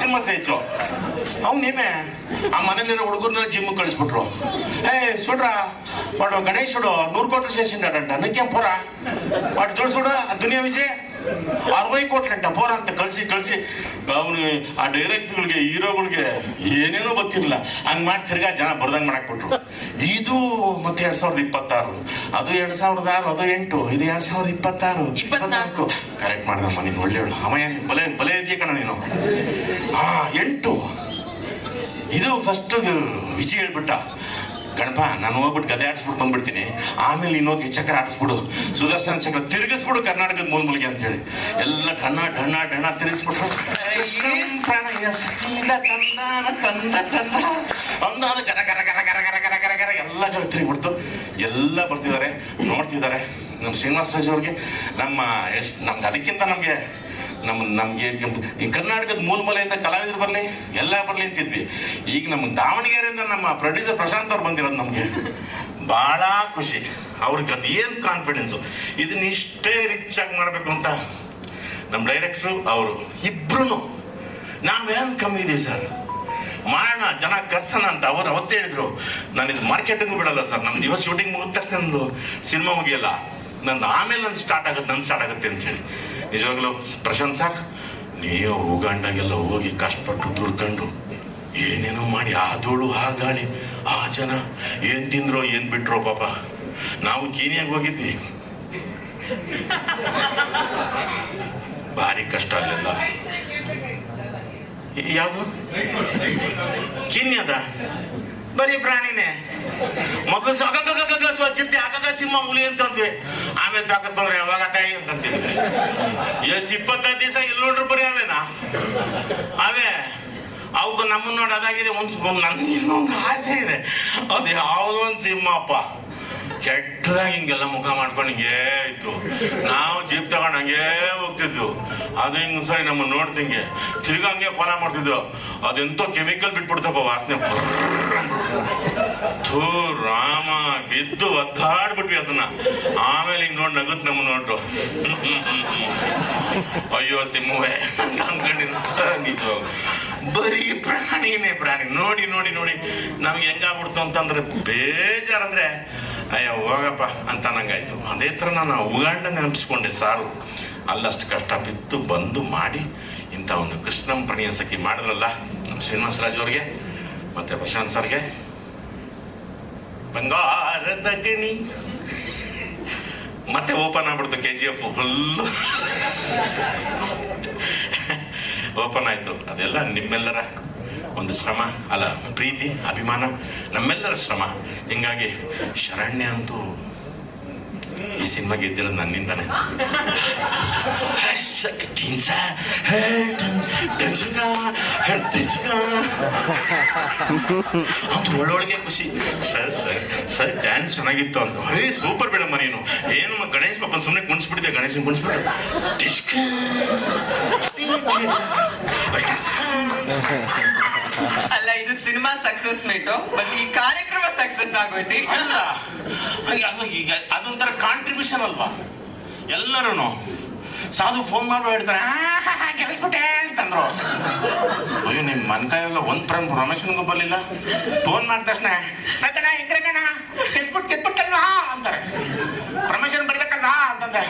ಸಿಂಹ ಇತ್ತು ಅವ್ನು ನೀಮೆ ಆ ಮನೇಲಿರೋ ಹುಡುಗರ್ನೆಲ್ಲ ಜಿಮ್ ಕಳಿಸ್ಬಿಟ್ರು. ಏ ಸುಡ್ರ ಬಟ್ ಗಣೇಶ್ ಸುಡು, ನೂರು ಕೋಟಿ ಸ್ಟೇಷನ್ ಅಡಂಟ ನಕ್ಕೇಂಪುರ ಬಟ್ ದುಡ್ಡು ಸುಡ ದುನಿಯಾ ವಿಜಯ್. ಅರವೈ ಕೋಟ್ಲಂಟ ಬೋರ್ ಅಂತ ಕಳಿಸಿ ಕಳಿಸಿ ಅವನು ಆ ಡೈರೆಕ್ಟ್ಗಳಿಗೆ ಹೀರೋಗಳಿಗೆ ಏನೇನೋ ಗೊತ್ತಿರಲಿಲ್ಲ. ಹಂಗೆ ಮಾಡಿ ತಿರ್ಗಾ ಜನ ಬರ್ದಂಗೆ ಮಾಡಾಕ್ಬಿಟ್ರು. ಇದು ಮತ್ತೆ ಎರಡ್ ಸಾವಿರದ ಇಪ್ಪತ್ತಾರು. ಅದು ಎರಡ್ ಸಾವಿರದ ಆರು ಅದು ಎಂಟು ಇದು ಎರಡ್ ಸಾವಿರದ ಇಪ್ಪತ್ತಾರು. ಇಪ್ಪತ್ನಾಲ್ಕು. ಕರೆಕ್ಟ್ ಮಾಡಿದಮ್ಮ ನೀನು ಒಳ್ಳೆಯವಳು. ಅಮಯ ಬಲೆ ಬಲೆ ಇದೆಯ ಕಣ ನೀನು? ಆ ಎಂಟು. ಇದು ಫಸ್ಟ್ ವಿಜಿ ಹೇಳ್ಬಿಟ್ಟ. ಗಣಪ ನಾನು ಹೋಗ್ಬಿಟ್ಟು ಗದೆ ಆಡಿಸ್ಬಿಟ್ಟು ಬಂದ್ಬಿಡ್ತೀನಿ. ಆಮೇಲೆ ಇನ್ನೋಗಿ ಚಕ್ರ ಆಡಿಸ್ಬಿಡು. ಸುದರ್ಶನ ಚಕ್ರ ತಿರುಗಿಸ್ಬಿಡು ಕರ್ನಾಟಕದ ಮೂಲ ಮೂಲಿಗೆ ಅಂತ ಹೇಳಿ ಎಲ್ಲ ತಿರುಗಿಸ್ಬಿಟ್ರು. ಸಚೀಲ ತಂದಾನ, ತಂದ ಒಂದಾದ ಗರ ಗರ ಗರ ಗರ ಗರ ಗರ ಗರ ಗರ ಎಲ್ಲ ಕಡೆ ತಿರುಗಿಬಿಡ್ತು. ಎಲ್ಲ ಬರ್ತಿದ್ದಾರೆ. ನೋಡ್ತಿದ್ದಾರೆ. ನಮ್ಮ ಶ್ರೀನಿವಾಸ ಅವ್ರಿಗೆ ನಮ್ಮ ಎಷ್ಟು ನಮ್ಗೆ ಅದಕ್ಕಿಂತ ನಮಗೆ ನಮ್ಮ ನಮ್ಗೆ ಈ ಕರ್ನಾಟಕದ ಮೂಲ ಮೂಲೆಯಿಂದ ಕಲಾವಿದರು ಬರಲಿ, ಎಲ್ಲ ಬರಲಿ ಅಂತಿದ್ವಿ. ಈಗ ನಮ್ಮ ದಾವಣಗೆರೆಯಿಂದ ನಮ್ಮ ಪ್ರೊಡ್ಯೂಸರ್ ಪ್ರಶಾಂತ್ ಅವ್ರು ಬಂದಿರೋದು ನಮಗೆ. ಭಾಳ ಖುಷಿ. ಅವ್ರಿಗೆ ಅದೇನು ಏನು ಕಾನ್ಫಿಡೆನ್ಸು ಇದನ್ನ ಇಷ್ಟೇ ರಿಚ್ ಆಗಿ ಮಾಡಬೇಕು ಅಂತ ನಮ್ಮ ಡೈರೆಕ್ಟ್ರು ಅವರು. ಇಬ್ರು ನಾವೇನು ಕಮ್ಮಿ ಇದೀವಿ ಸರ್ ಮಾಡೋಣ ಜನ ಕರ್ಸೋಣ ಅಂತ ಅವರು ಅವತ್ತೇ ಹೇಳಿದ್ರು. ನಾನು ಇದು ಮಾರ್ಕೆಟಿಂಗು ಬಿಡಲ್ಲ ಸರ್ ನಮ್ದು ಇವತ್ತು ಶೂಟಿಂಗ್ ಮುಗಿದ ತಕ್ಷಣ ನಂದು ಸಿನಿಮಾ ಮುಗಿಯಲ್ಲ. ನಂದು ಆಮೇಲೆ ನಂದು ಸ್ಟಾರ್ಟ್ ಆಗುತ್ತೆ, ನಂದು ಸ್ಟಾರ್ಟ್ ಆಗುತ್ತೆ ಅಂತ ಹೇಳಿ. ನಿಜವಾಗ್ಲೂ ಪ್ರಶಾಂತ್ ಸರ್ ನೀವು ಉಗಾಂಡಾಗೆಲ್ಲ ಹೋಗಿ ಕಷ್ಟಪಟ್ಟು ದುಡ್ಕೊಂಡು, ಏನೇನೋ ಮಾಡಿ ಆ ಧೂಳು ಆ ಗಾಳಿ ಆ ಜನ ಏನ್ ತಿಂದ್ರೋ, ಏನ್ ಬಿಟ್ರೋ ಪಾಪ. ನಾವು ಕೀನಿಯಾಗಿ ಹೋಗಿದ್ವಿ. ಭಾರಿ ಕಷ್ಟ ಅಲ್ಲೆಲ್ಲ. ಯಾವುದು? ಕೀನ್ಯದ? ಬರೀ ಪ್ರಾಣಿನೇ. ಮೊದಲು ಸ್ವಚ್ಛತೆ ಆಗಾಗ ಸಿಂಹ ಹುಲಿ ಅಂತಂದ್ವಿ. ಆಮೇಲೆ ತಾಕತ್ ಬಂದ್ರೆ ಯಾವಾಗ ತಾಯಿ ಅಂತಂತಿದ್ವಿ ಎಷ್ಟು ಇಪ್ಪತ್ತೈದು ದಿವಸ ಇಲ್ಲಿ ನೋಡ್ರಿ ಬರೀ ಅವೇನಾ? ಅವೇ ಅವಕ್ಕೆ ನಮ್ಮನ್ನ ನೋಡಿ ಅದಾಗಿದೆ. ಒಂದು ನನ್ನ ಒಂದು ಆಸೆ ಇದೆ. ಅದು ಯಾವುದೋ ಒಂದು ಸಿಂಹಪ್ಪ. ಕೆಟ್ಟದಾಗಿ ಹಿಂಗೆಲ್ಲ ಮುಖ ಮಾಡ್ಕೊಂಡು ಹಿಂಗೇ ಇತ್ತು. ನಾವು ಜೀಪ್ ತಗೊಂಡು ಹಂಗೆ ಹೋಗ್ತಿದ್ವು. ಅದು ಹಿಂಗೆ ಸರಿ ನಮ್ಮ ನೋಡ್ತಿಂಗೆ ತಿರ್ಗಾ ಹಂಗೆ ಫಾಲ ಮಾಡ್ತಿದ್ವು. ಅದೆಂತೋ ಕೆಮಿಕಲ್ ಬಿಟ್ಬಿಡ್ತಪ್ಪ ವಾಸನೆ ಥೂ ರಾಮ, ಬಿದ್ದು ಒದ್ದಾಡ್ಬಿಟ್ವಿ ಅದನ್ನ. ಆಮೇಲೆ ಹಿಂಗೆ ನೋಡಿ ನಗುತ್ ನಮ್ಮ ನೋಡ್ರು. ಅಯ್ಯೋ ಸಿಂಹವೇ ಅಂತ ಬರೀ ಪ್ರಾಣಿನೇ ಪ್ರಾಣಿ. ನೋಡಿ ನೋಡಿ ನೋಡಿ. ನಮ್ಗೆ ಹೆಂಗಾಗ್ಬಿಡ್ತು ಅಂತಂದ್ರೆ ಬೇಜಾರಂದ್ರೆ ಅಯ್ಯೋ, ಹೋಗಪ್ಪ ಅಂತ ನಂಗಾಯ್ತು. ಅದೇ ಥರ ನಾನು ಉಗಾಂಡ ನೆನಪಿಸ್ಕೊಂಡೆ, ಸಾರು. ಅಲ್ಲಷ್ಟು ಕಷ್ಟ ಬಿತ್ತು, ಬಂದು ಮಾಡಿ ಇಂಥ ಒಂದು ಕೃಷ್ಣಂ ಪ್ರಣಯ ಸಖಿ ಮಾಡಿದ್ರಲ್ಲ, ನಮ್ಮ ಶ್ರೀನಿವಾಸ ರಾಜು ಅವ್ರಿಗೆ, ಮತ್ತೆ ಪ್ರಶಾಂತ್ ಸರ್ಗೆ. ಬಂಗಾರದ ಗಣಿ. ಮತ್ತೆ ಓಪನ್ ಆಗ್ಬಿಡ್ತು K G F full open ಆಯ್ತು. ಅದೆಲ್ಲ ನಿಮ್ಮೆಲ್ಲರ ಒಂದು ಶ್ರಮ, ಅಲ್ಲ, ಪ್ರೀತಿ, ಅಭಿಮಾನ, ನಮ್ಮೆಲ್ಲರ ಶ್ರಮ. ಹಿಂಗಾಗಿ ಶರಣ್ಯ ಅಂತೂ ಈ ಸಿನಿಮಾ ಗೆದ್ದಿರೋದು ನನ್ನಿಂದಾನೆ. ಒಳ್ಳೊಳಗೆ ಖುಷಿ. ಸರ್ ಸರ್ ಸರ್ ಡ್ಯಾನ್ಸ್ ಚೆನ್ನಾಗಿತ್ತು ಅಂತ. ಹೇ ಸೂಪರ್ ಬಿಡಮ್ಮ ನೀನು. ಏನು ಗಣೇಶ್ ಪಾಪ ಸುಮ್ಮನೆ ಕುಣಿಸ್ಬಿಟ್ಟಿದ್ದೆ ಗಣೇಶನ್ ಕುಣಿಸ್ಬಿಟ್ಟು ಡಿಸ್ಕ್ ಅಲ್ಲ, ಇದು ಸಿನಿಮಾ ಸಕ್ಸಸ್ ಮೀಟು ಬಟ್ ಈ ಕಾರ್ಯಕ್ರಮ ಸಕ್ಸಸ್ ಆಗೋಯ್ತು. ಅಲ್ಲ ಈಗ ಅದೊಂಥರ ಕಾಂಟ್ರಿಬ್ಯೂಷನ್ ಅಲ್ವಾ? ಎಲ್ಲರೂ ಸಾಧು ಫೋನ್ ಮಾಡಿ ಹೇಳ್ತಾರೆ ಕೆಲಸ್ಬಿಟ್ಟೆ ಅಂತಂದ್ರು. ಅಯ್ಯೋ ನಿಮ್ಮ ಮನ್ಕಾಯಾಗ ಒಂದ್ ಪ್ರಮ್ ರಮೇಶನ್ಗೂ ಬರ್ಲಿಲ್ಲ. ಫೋನ್ ಮಾಡಿದ ತಕ್ಷಣ ಪ್ರಕಣ ಹೆಂಗ್ರೆ ಕಣ ಗೆದ್ಬಿಟ್ಟಲ್ವಾ ಅಂತಾರೆ. ಪ್ರಮೋಷನ್ ಬರ್ಬೇಕಲ್ಲ ಅಂತಂದ್ರೆ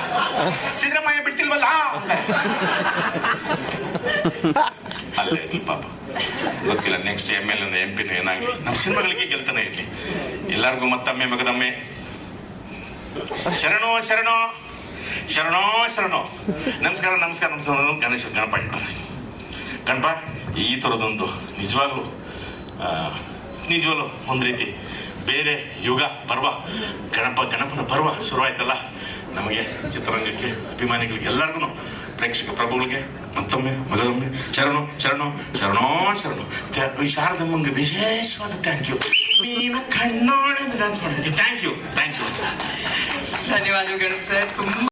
ಸಿದ್ದರಾಮಯ್ಯ ಬಿಡ್ತಿಲ್ವಲ್ಲ ಅಂತಾರೆ. ಅಲ್ಲೇ ಪಾಪ. ಗೊತ್ತಿಲ್ಲ. ನೆಕ್ಸ್ಟ್ ಎಂ ಎಲ್ ಎಂ ಪಿನೂ ಏನಾಗಲಿ. ನಮ್ಮ ಸಿನಿಮಾಗಳಿಗೆ ಗೆಲ್ತಾನೆ ಇರಲಿ ಎಲ್ಲಾರ್ಗು ಮತ್ತಮ್ಮೆ ಮಗದಮ್ಮೆ. ಶರಣೋ ಶರಣೋ. ಶರಣೋ ಶರಣೋ. ನಮಸ್ಕಾರ ನಮಸ್ಕಾರ ನಮಸ್ಕಾರ. ಗಣೇಶ ಗಣಪ ಗಣಪ ಈ ಥರದೊಂದು ನಿಜವಾಗ್ಲು ನಿಜವಾಗ್ಲೂ ಒಂದು ರೀತಿ ಬೇರೆ ಯುಗ ಪರ್ವ, ಗಣಪ, ಗಣಪನ ಪರ್ವ ಶುರುವಾಯ್ತಲ್ಲ. ನಮಗೆ ಚಿತ್ರರಂಗಕ್ಕೆ ಅಭಿಮಾನಿಗಳಿಗೆ ಎಲ್ಲರಿಗೂ ಪ್ರೇಕ್ಷಕ ಪ್ರಭುಗಳಿಗೆ, ಮತ್ತೊಮ್ಮೆ ಮಗದೊಮ್ಮೆ ಶರಣು ಶರಣು, ಶರಣೋ, ಶರಣು. ಈ ಶಾರದಮ್ಮಂಗೆ ವಿಶೇಷವಾದ ಥ್ಯಾಂಕ್ ಯು ನೀನು ಕಣ್ಣೋಳೆ ಡ್ಯಾನ್ಸ್ ಮಾಡಿದ್ದೆ ಥ್ಯಾಂಕ್ ಯು ಥ್ಯಾಂಕ್ ಯು ಧನ್ಯವಾದಗಳು ಸರ್. ತುಂಬಾ